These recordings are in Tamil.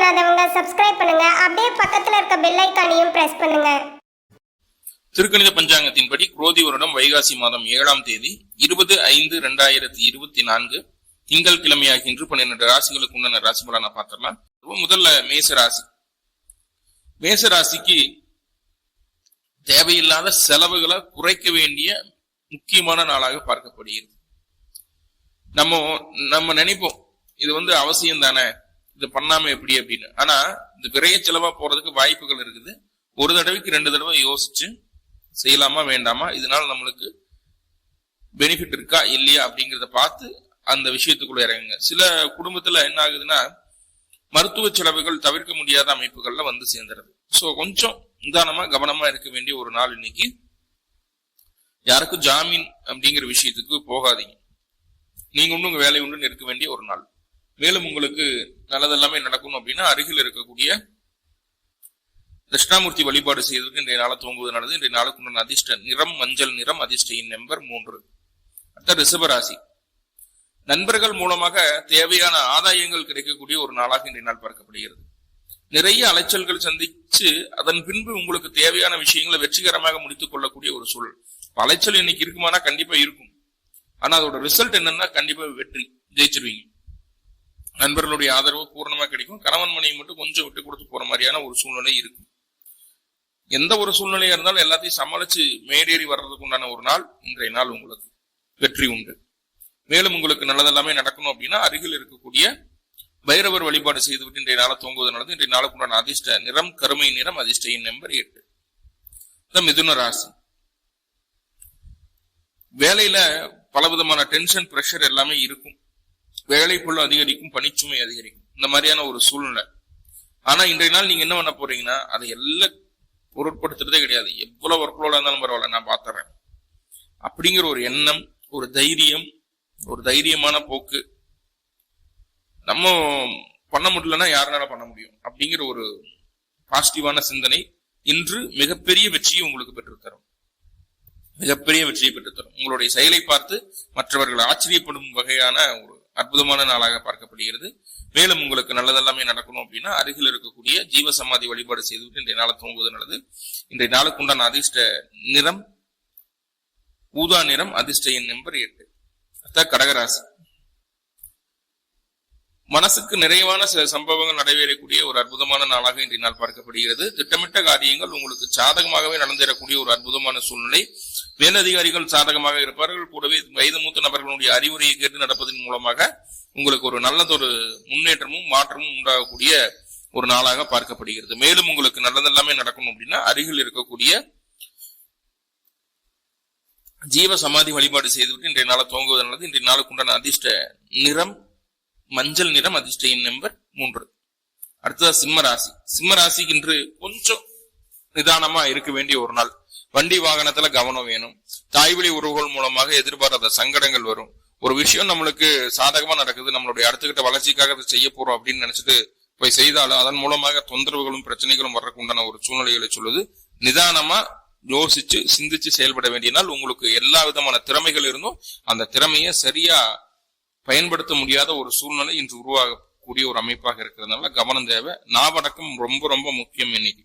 பண்ணாதவங்க சப்ஸ்கிரைப் பண்ணுங்க. அப்படியே பக்கத்துல இருக்க பெல் ஐக்கானையும் பிரஸ் பண்ணுங்க. திருக்கணித பஞ்சாங்கத்தின்படி குரோதி வருடம் வைகாசி மாதம் ஏழாம் தேதி இருபது ஐந்து ரெண்டாயிரத்தி இருபத்தி நான்கு திங்கள் கிழமையாக இன்று பன்னிரண்டு ராசிகளுக்கு உண்டான ராசி பலனை பார்த்துடலாம். முதல்ல மேச ராசி. மேச ராசிக்கு தேவையில்லாத செலவுகளை குறைக்க வேண்டிய முக்கியமான நாளாக பார்க்கப்படுகிறது. நம்ம நம்ம நினைப்போம். இது வந்து அவசியம் தானே இது பண்ணாம எப்படி அப்படின்னு. ஆனா இந்த விரைய செலவா போறதுக்கு வாய்ப்புகள் இருக்குது. ஒரு தடவைக்கு ரெண்டு தடவை யோசிச்சு செய்யலாமா வேண்டாமா? இதனால நம்மளுக்கு பெனிஃபிட் இருக்கா இல்லையா அப்படிங்கிறத பார்த்து அந்த விஷயத்துக்குள்ள இறங்குங்க. சில குடும்பத்துல என்ன ஆகுதுன்னா மருத்துவ செலவுகள் தவிர்க்க முடியாத அமைப்புகள்ல வந்து சேர்ந்துருது. சோ கொஞ்சம் நிதானமா கவனமா இருக்க வேண்டிய ஒரு நாள் இன்னைக்கு. யாருக்கும் ஜாமீன் அப்படிங்கிற விஷயத்துக்கு போகாதீங்க. நீங்க ஒன்றும் உங்க வேலை உண்டு இருக்க வேண்டிய ஒரு நாள். மேலும் உங்களுக்கு நல்லதெல்லாமே நடக்கணும் அப்படின்னா அருகில் இருக்கக்கூடிய தட்சிணாமூர்த்தி வழிபாடு செய்வதற்கு இன்றைய நாளை துவங்குவது நல்லது. இன்றைய நாளுக்குண்டான அதிர்ஷ்ட நிறம் மஞ்சள் நிறம் அதிர்ஷ்டையின் நம்பர் மூன்று. அடுத்த ரிஷபராசி. நண்பர்கள் மூலமாக தேவையான ஆதாயங்கள் கிடைக்கக்கூடிய ஒரு நாளாக இன்றைய நாள் பார்க்கப்படுகிறது. நிறைய அலைச்சல்கள் சந்திச்சு அதன் பின்பு உங்களுக்கு தேவையான விஷயங்களை வெற்றிகரமாக முடித்துக் கொள்ளக்கூடிய ஒரு சூழல். அலைச்சல் இன்னைக்கு இருக்குமானா கண்டிப்பா இருக்கும். ஆனா அதோட ரிசல்ட் என்னன்னா கண்டிப்பா வெற்றி. ஜெயிச்சிருவீங்க. நண்பர்களுடைய ஆதரவு பூர்ணமா கிடைக்கும். கணவன் மனைவி மட்டும் கொஞ்சம் விட்டு கொடுத்து போற மாதிரியான ஒரு சூழ்நிலை இருக்கும். எந்த ஒரு சூழ்நிலையா இருந்தாலும் எல்லாத்தையும் சமாளிச்சு மேடேறி வர்றதுக்கு உண்டான ஒரு நாள் இன்றைய நாள் உங்களுக்கு வெற்றி உண்டு. மேலும் உங்களுக்கு நல்லதெல்லாமே நடக்கணும் அப்படின்னா அருகில் இருக்கக்கூடிய பைரவர் வழிபாடு செய்துவிட்டு இன்றைய நாளை தூங்குவது நல்லது இன்றைய நாளுக்கு உண்டான அதிர்ஷ்ட நிறம் கருமை நிறம் அதிர்ஷ்டையின் நம்பர் எட்டு. இந்த மிதுன ராசி. வேலையில பலவிதமான டென்ஷன் பிரஷர் எல்லாமே இருக்கும். வேலைக்குள்ள அதிகரிக்கும் பணிச்சுமை அதிகரிக்கும். இந்த மாதிரியான ஒரு சூழ்நிலை. ஆனா இன்றைய நாள் நீங்க என்ன பண்ண போறீங்கன்னா அதை எல்லாம் பொருட்படுத்துறதே கிடையாது. எவ்வளவு ஒர்க்லோட இருந்தாலும் பரவாயில்ல நான் பாத்துறேன். அப்படிங்கிற ஒரு எண்ணம் ஒரு தைரியம் ஒரு தைரியமான போக்கு நம்ம பண்ண முடியலன்னா யாருனால பண்ண முடியும்? அப்படிங்கிற ஒரு பாசிட்டிவான சிந்தனை இன்று மிகப்பெரிய வெற்றியை உங்களுக்கு பெற்றுத்தரும். மிகப்பெரிய வெற்றியை பெற்றுத்தரும். உங்களுடைய செயலை பார்த்து மற்றவர்கள் ஆச்சரியப்படும் வகையான ஒரு அற்புதமான நாளாக பார்க்கப்படுகிறது. மேலும் உங்களுக்கு நல்லதெல்லாமே நடக்கணும் அப்படின்னா அருகில் இருக்கக்கூடிய ஜீவ சமாதி வழிபாடு செய்துவிட்டு இன்றைய நாளை தூங்குவது நல்லது. இன்றைய நாளுக்கு உண்டான அதிர்ஷ்ட நிறம் ஊதா நிறம் அதிர்ஷ்ட எண் நம்பர் எட்டு. அதான் கடகராசி. மனசுக்கு நிறைவான சில சம்பவங்கள் நடைபெறக்கூடிய ஒரு அற்புதமான நாளாக இன்றைய நாள் பார்க்கப்படுகிறது. திட்டமிட்ட காரியங்கள் உங்களுக்கு சாதகமாகவே நடந்தேறக்கூடிய ஒரு அற்புதமான சூழ்நிலை. மேலதிகாரிகள் சாதகமாக இருப்பார்கள். கூடவே வயது மூத்த நபர்களுடைய அறிவுரையை கேட்டு நடப்பதன் மூலமாக உங்களுக்கு ஒரு நல்லதொரு முன்னேற்றமும் மாற்றமும் உண்டாகக்கூடிய ஒரு நாளாக பார்க்கப்படுகிறது. மேலும் உங்களுக்கு நல்லதெல்லாமே நடக்கணும் அப்படின்னா அருகில் இருக்கக்கூடிய ஜீவ சமாதி வழிபாடு செய்துவிட்டு இன்றைய நாளை துவங்குவது நல்லது. இன்றைய நாளுக்கு உண்டான அதிர்ஷ்ட நிறம் மஞ்சள் நிறம் அதிர்ஷ்ட எண் நம்பர் மூன்று. அடுத்ததா சிம்ம ராசி. சிம்ம ராசிக்கு இன்று கொஞ்சம் நிதானமா இருக்க வேண்டிய ஒரு நாள். வண்டி வாகனத்துல கவனம் வேணும். தாய்வழி உறவுகள் மூலமாக எதிர்பாராத சங்கடங்கள் வரும். ஒரு விஷயம் நம்மளுக்கு சாதகமா நடக்குது நம்மளுடைய அடுத்துக்கிட்ட வளர்ச்சிக்காக அதை செய்ய போறோம் அப்படின்னு நினைச்சிட்டு போய் செய்தாலும் அதன் மூலமாக தொந்தரவுகளும் பிரச்சனைகளும் வர்றதுக்கு உண்டான ஒரு சூழ்நிலைகளை சொல்லுது. நிதானமா யோசிச்சு சிந்திச்சு செயல்பட வேண்டியனால் உங்களுக்கு எல்லா விதமான திறமைகள் இருந்தும் அந்த திறமையை சரியா பயன்படுத்த முடியாத ஒரு சூழ்நிலை இன்று உருவாகக்கூடிய ஒரு அமைப்பாக இருக்கிறதுனால கவனம் தேவை. நாவடக்கம் ரொம்ப ரொம்ப முக்கியம் இன்னைக்கு.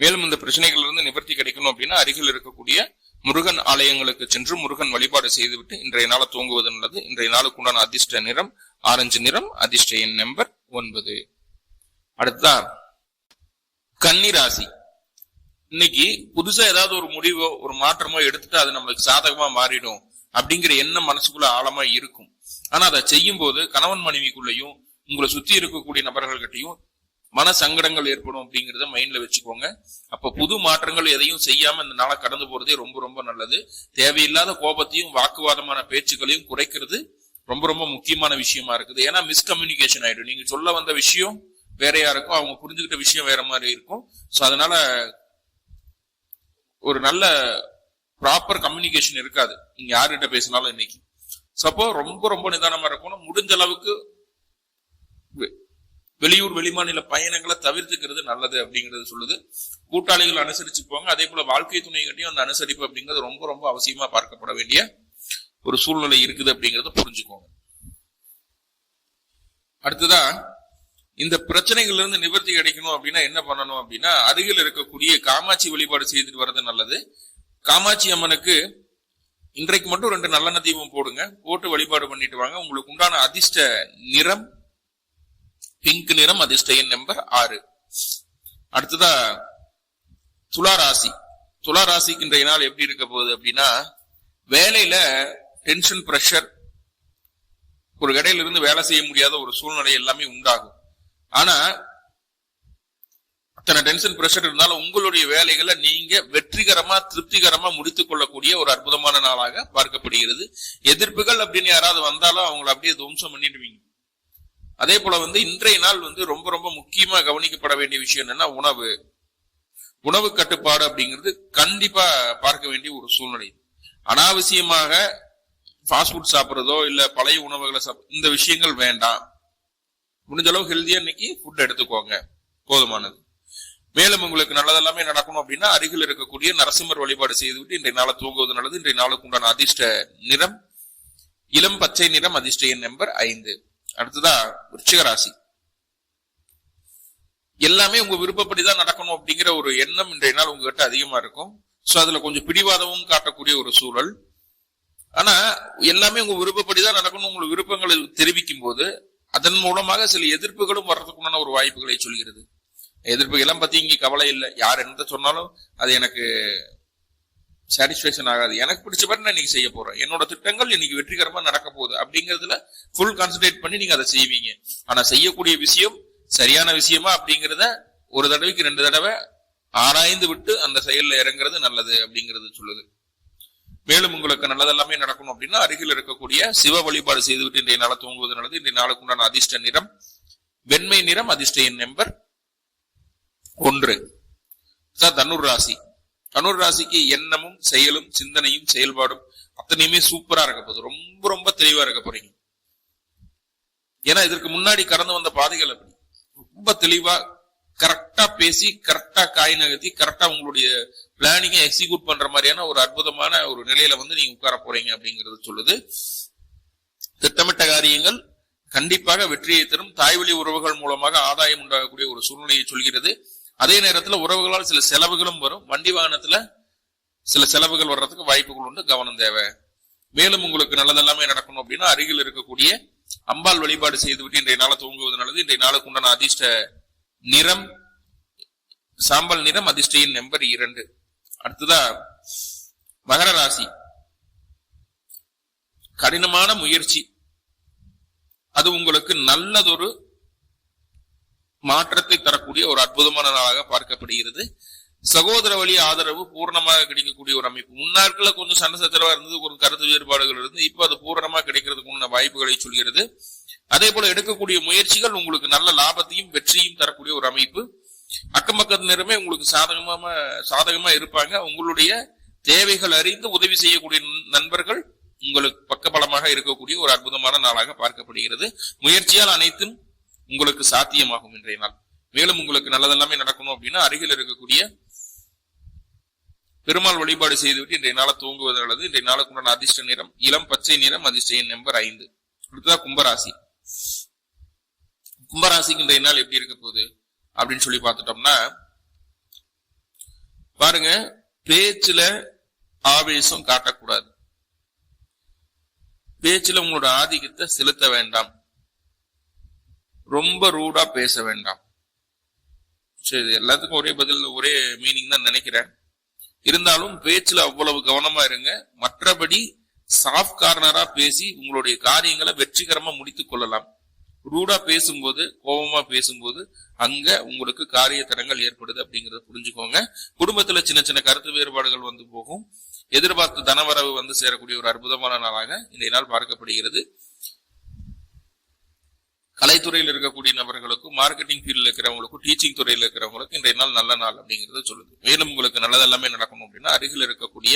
மேலும் இந்த பிரச்சனைகள் இருந்து நிவர்த்தி கிடைக்கணும் அப்படின்னா அருகில் இருக்கக்கூடிய முருகன் ஆலயங்களுக்கு சென்று முருகன் வழிபாடு செய்துவிட்டு இன்றைய நாளை தூங்குவது நல்லது. இன்றைய நாளுக்கு உண்டான அதிர்ஷ்ட நிறம் ஆரஞ்சு நிறம் அதிர்ஷ்ட எண் நம்பர் ஒன்பது. அடுத்ததா கன்னிராசி. இன்னைக்கு புதுசா ஏதாவது ஒரு முடிவோ ஒரு மாற்றமோ எடுத்துட்டு அது நம்மளுக்கு சாதகமா மாறிடும் அப்படிங்கிற எண்ணம் மனசுக்குள்ள ஆழமா இருக்கும். ஆனா அதை செய்யும் போது கணவன் மனைவிக்குள்ளயும் உங்களை சுத்தி இருக்கக்கூடிய நபர்கள்கிட்டையும் மன சங்கடங்கள் ஏற்படும் அப்படிங்கிறத மைண்ட்ல வச்சுக்கோங்க. அப்ப புது மாற்றங்கள் எதையும் செய்யாம இந்த நாளை கடந்து போறதே ரொம்ப ரொம்ப நல்லது. தேவையில்லாத கோபத்தையும் வாக்குவாதமான பேச்சுக்களையும் குறைக்கிறது ரொம்ப ரொம்ப முக்கியமான விஷயமா இருக்குது. ஏன்னா மிஸ்கம்யூனிகேஷன் ஆயிடும். நீங்க சொல்ல வந்த விஷயம் வேறையா இருக்கும் அவங்க புரிஞ்சுக்கிட்ட விஷயம் வேற மாதிரி இருக்கும். ஸோ அதனால ஒரு நல்ல ப்ராப்பர் கம்யூனிகேஷன் இருக்காது. நீங்க யார்கிட்ட பேசினாலும் இன்னைக்கு. சப்போ ரொம்ப ரொம்ப நிதானமா இருக்கணும். முடிஞ்ச அளவுக்கு வெளியூர் வெளிமாநில பயணங்களை தவிர்த்துக்கிறது நல்லது அப்படிங்கறது சொல்லுது. கூட்டாளிகள் அனுசரிச்சு போங்க. அதே போல வாழ்க்கை துணைகிட்டையும் அந்த அனுசரிப்பு அப்படிங்கிறது ரொம்ப ரொம்ப அவசியமா பார்க்கப்பட வேண்டிய ஒரு சூழ்நிலை இருக்குது அப்படிங்கறத புரிஞ்சுக்கோங்க. அடுத்ததா இந்த பிரச்சனைகள்ல இருந்து நிவர்த்தி கிடைக்கணும் அப்படின்னா என்ன பண்ணணும் அப்படின்னா அருகில் இருக்கக்கூடிய காமாட்சி வழிபாடு செய்துட்டு வர்றது நல்லது. காமாட்சி அம்மனுக்கு இன்றைக்கு மட்டும் ரெண்டு நல்லெண்ண தீபம் போடுங்க. போட்டு வழிபாடு பண்ணிட்டு வாங்க. உங்களுக்கு உண்டான அதிர்ஷ்ட நிறம் பிங்க் நிறம் அதிர்ஷ்ட எண் நம்பர் ஆறு. அடுத்ததா துலா ராசி துலா ராசிக்கு இன்றைய நாள் எப்படி இருக்க போகுது அப்படின்னா வேலையில டென்ஷன் ப்ரெஷர் ஒரு இடையில இருந்து வேலை செய்ய முடியாத ஒரு சூழ்நிலை எல்லாமே உண்டாகும். ஆனா அத்தனை டென்ஷன் ப்ரெஷர் இருந்தாலும் உங்களுடைய வேலைகளை நீங்க வெற்றிகரமா திருப்திகரமா முடித்துக் கொள்ளக்கூடிய ஒரு அற்புதமான நாளாக பார்க்கப்படுகிறது. எதிர்ப்புகள் அப்படின்னு யாராவது வந்தாலும் அவங்களை அப்படியே துவம்சம் பண்ணிடுவீங்க. அதே போல வந்து இன்றைய நாள் வந்து ரொம்ப ரொம்ப முக்கியமா கவனிக்கப்பட வேண்டிய விஷயம் என்னன்னா உணவு. உணவு கட்டுப்பாடு அப்படிங்கிறது கண்டிப்பா பார்க்க வேண்டிய ஒரு சூழ்நிலை. அனாவசியமாக ஃபாஸ்ட் ஃபுட் சாப்பிட்றதோ இல்ல பழைய உணவுகளை சாப்பிட இந்த விஷயங்கள் வேண்டாம். முடிஞ்ச அளவு ஹெல்த்தியா இன்னைக்கு ஃபுட் எடுத்துக்கோங்க. போதுமானது. மேலும் உங்களுக்கு நல்லதெல்லாமே நடக்கணும் அப்படின்னா அருகில் இருக்கக்கூடிய நரசிம்மர் வழிபாடு செய்துவிட்டு இன்றைய நாளை தூங்குவது நல்லது. இன்றைய நாளுக்கு உண்டான அதிர்ஷ்ட நிறம் இளம் பச்சை நிறம் அதிர்ஷ்ட எண் நம்பர் ஐந்து. அடுத்ததா விருச்சிக ராசி எல்லாமே உங்க விருப்பப்படி தான் நடக்கணும் அப்படிங்கிற ஒரு எண்ணம் இன்றைய நாள் உங்ககிட்ட அதிகமா இருக்கும். சோ அதுல கொஞ்சம் பிடிவாதமும் காட்டக்கூடிய ஒரு சூழல். ஆனா எல்லாமே உங்க விருப்பப்படி தான் நடக்கணும் உங்களுக்கு விருப்பங்களை தெரிவிக்கும் போது அதன் மூலமாக சில எதிர்ப்புகளும் வர்றதுக்குண்டான ஒரு வாய்ப்புகளை சொல்கிறது. எதிர்ப்புகள்லாம் பத்தி இங்க கவலை இல்லை. யார் என்ன சொன்னாலும் அது எனக்கு சாட்டிஸ்ஃபேக்ஷன் ஆகாது. எனக்கு பிடிச்ச மாதிரி நான் இன்னைக்கு செய்ய போறேன். என்னோட திட்டங்கள் இன்னைக்கு வெற்றிகரமா நடக்க போகுது அப்படிங்கிறதுல ஃபுல் கான்சென்ட்ரேட் பண்ணி நீங்க அதை செய்வீங்க. ஆனா செய்யக்கூடிய விஷயம் சரியான விஷயமா அப்படிங்கிறத ஒரு தடவைக்கு ரெண்டு தடவை ஆராய்ந்து விட்டு அந்த செயல்ல இறங்குறது நல்லது அப்படிங்கிறது சொல்லுது. மேலும் உங்களுக்கு நல்லதெல்லாமே நடக்கணும் அப்படின்னா அருகில் இருக்கக்கூடிய சிவ வழிபாடு செய்துவிட்டு இன்றைய நாளை தூங்குவது நல்லது. இன்றைய நாளுக்கு உண்டான அதிர்ஷ்ட நிறம் வெண்மை நிறம் அதிர்ஷ்ட எண் நம்பர் ஒன்று. சார் தனுர் ராசி. தனுர் ராசிக்கு எண்ணமும் செயலும் சிந்தனையும் செயல்பாடும் அத்தனையுமே சூப்பரா இருக்க போகுது. ரொம்ப ரொம்ப தெளிவா இருக்க போறீங்க. ஏன்னா இதற்கு முன்னாடி கடந்து வந்த பாதைகள் அப்படி. ரொம்ப தெளிவா கரெக்டா பேசி கரெக்டா காய் நகர்த்தி கரெக்டா உங்களுடைய பிளானிங்கை எக்ஸிக்யூட் பண்ற மாதிரியான ஒரு அற்புதமான ஒரு நிலையில வந்து நீங்க உட்கார போறீங்க அப்படிங்கறது சொல்லுது. திட்டமிட்ட காரியங்கள் கண்டிப்பாக வெற்றியை தரும். தாய்வழி உறவுகள் மூலமாக ஆதாயம் உண்டாகக்கூடிய ஒரு சூழ்நிலையை சொல்கிறது. அதே நேரத்தில் உறவுகளால் சில செலவுகளும் வரும். வண்டி வாகனத்துல சில செலவுகள் வர்றதுக்கு வாய்ப்புகள் உண்டு கவனம் தேவை. மேலும் உங்களுக்கு நல்லதெல்லாமே நடக்கணும் அப்படின்னா அருகில் இருக்கக்கூடிய அம்பாள் வழிபாடு செய்துவிட்டு இன்றைய நாளை தூங்குவது நல்லது. இன்றைய நாளுக்கு உண்டான அதிர்ஷ்ட நிறம் சாம்பல் நிறம் அதிர்ஷ்டையின் நம்பர் இரண்டு. அடுத்ததா மகர ராசி. கடினமான முயற்சி. அது உங்களுக்கு நல்லதொரு மாற்றத்தை தரக்கூடிய ஒரு அற்புதமான நாளாக பார்க்கப்படுகிறது. சகோதர வழி ஆதரவு பூர்ணமாக கிடைக்கக்கூடிய ஒரு அமைப்பு. முன்னாட்களில் கொஞ்சம் சண்டை சச்சரவா இருந்தது ஒரு கருத்து வேறுபாடுகள் இருந்து இப்போ அது பூரணமாக கிடைக்கிறதுக்கு உண்டான வாய்ப்புகளை சொல்கிறது. அதே போல எடுக்கக்கூடிய முயற்சிகள் உங்களுக்கு நல்ல லாபத்தையும் வெற்றியும் தரக்கூடிய ஒரு அமைப்பு. அக்கம் பக்கத்தினருமே உங்களுக்கு சாதகமா சாதகமா இருப்பாங்க. உங்களுடைய தேவைகள் அறிந்து உதவி செய்யக்கூடிய நண்பர்கள் உங்களுக்கு பக்கபலமாக இருக்கக்கூடிய ஒரு அற்புதமான நாளாக பார்க்கப்படுகிறது. முயற்சியால் அனைத்தும் உங்களுக்கு சாத்தியமாகும் இன்றைய நாள். மேலும் உங்களுக்கு நல்லதெல்லாமே நடக்கணும் அப்படின்னா அருகில் இருக்கக்கூடிய பெருமாள் வழிபாடு செய்துவிட்டு இன்றைய நாளை தூங்குவது நல்லது. இன்றைய நாளுக்கு அதிர்ஷ்ட நிறம் இளம் பச்சை நிறம் அதிர்ஷ்ட எண் நம்பர் ஐந்து. அடுத்ததான் கும்பராசி. கும்பராசிக்கு இன்றைய நாள் எப்படி இருக்க போகுது அப்படின்னு சொல்லி பார்த்துட்டோம்னா பாருங்க பேச்சுல ஆவேசம் காட்டக்கூடாது. பேச்சுல உங்களோட ஆதிக்கத்தை செலுத்த வேண்டாம். ரொம்ப ரூடா பேச வேண்டாம். சரி எல்லாத்துக்கும் ஒரே பதில் ஒரே மீனிங் தான் நினைக்கிறேன். இருந்தாலும் பேச்சுல அவ்வளவு கவனமா இருங்க. மற்றபடி சாஃப்ட் கார்னரா பேசி உங்களுடைய காரியங்களை வெற்றிகரமா முடித்துக் கொள்ளலாம். ரூடா பேசும்போது கோபமா பேசும்போது அங்க உங்களுக்கு காரிய தடங்கள் ஏற்படுது அப்படிங்கறத புரிஞ்சுக்கோங்க. குடும்பத்துல சின்ன சின்ன கருத்து வேறுபாடுகள் வந்து போகும். எதிர்பார்த்த தனவரவு வந்து சேரக்கூடிய ஒரு அற்புதமான நாளாக இன்றைய நாள் பார்க்கப்படுகிறது. கலைத்துறையில் இருக்கக்கூடிய நபர்களுக்கும் மார்க்கெட்டிங் ஃபீல்டில் இருக்கிறவங்களுக்கும் டீச்சிங் துறையில் இருக்கிறவங்களுக்கும் இன்றைய நாள் நல்ல நாள் அப்படிங்கிறத சொல்லுது. மேலும் உங்களுக்கு நல்லதெல்லாமே நடக்கணும் அப்படின்னா அருகில் இருக்கக்கூடிய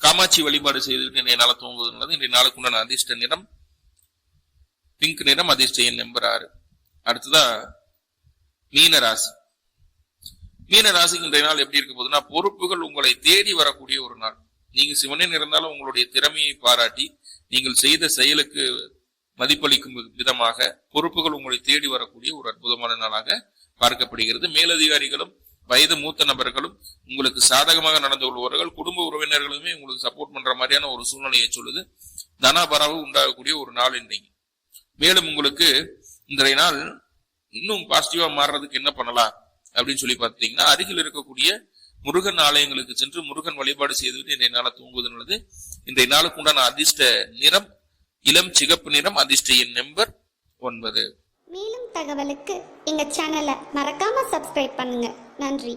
காமாட்சி வழிபாடு செய்துவிட்டு இன்றைய நாளை தூங்குவதுங்கிறது இன்றைய நாளுக்கு உண்டான அதிர்ஷ்ட நிறம் பிங்க் நிறம் அதிர்ஷ்ட எண் நம்பர் ஆறு. அடுத்ததா மீன ராசி மீன ராசிக்கு இன்றைய நாள் எப்படி இருக்க போகுதுன்னா பொறுப்புகள் உங்களை தேடி வரக்கூடிய ஒரு நாள். நீங்க சிவனே இருந்தாலும் உங்களுடைய திறமையை பாராட்டி நீங்கள் செய்த செயலுக்கு மதிப்பளிக்கும் விதமாக பொறுப்புகள் உங்களை தேடி வரக்கூடிய ஒரு அற்புதமான நாளாக பார்க்கப்படுகிறது. மேலதிகாரிகளும் வயது மூத்த நபர்களும் உங்களுக்கு சாதகமாக நடந்து கொள்வார்கள் குடும்ப உறவினர்களுமே உங்களுக்கு சப்போர்ட் பண்ற மாதிரியான ஒரு சூழ்நிலையை சொல்லுது. தனபரவு உண்டாகக்கூடிய ஒரு நாள் இன்னைக்கு மேலும் உங்களுக்கு இன்றைய நாள் இன்னும் பாசிட்டிவா மாறுறதுக்கு என்ன பண்ணலாம் அப்படின்னு சொல்லி பார்த்தீங்கன்னா அருகில் இருக்கக்கூடிய முருகன் ஆலயங்களுக்கு சென்று முருகன் வழிபாடு செய்துவிட்டு இன்றைய நாளை தூங்குவது நல்லது. இன்றைய நாளுக்கு உண்டான அதிர்ஷ்ட நிறம் இளம் சிகப்பு நிறம் அதிர்ஷ்டியின் நம்பர் ஒன்பது. மேலும் தகவலுக்கு எங்கள் சேனலை மறக்காமல் சப்ஸ்கிரைப் பண்ணுங்க. நன்றி.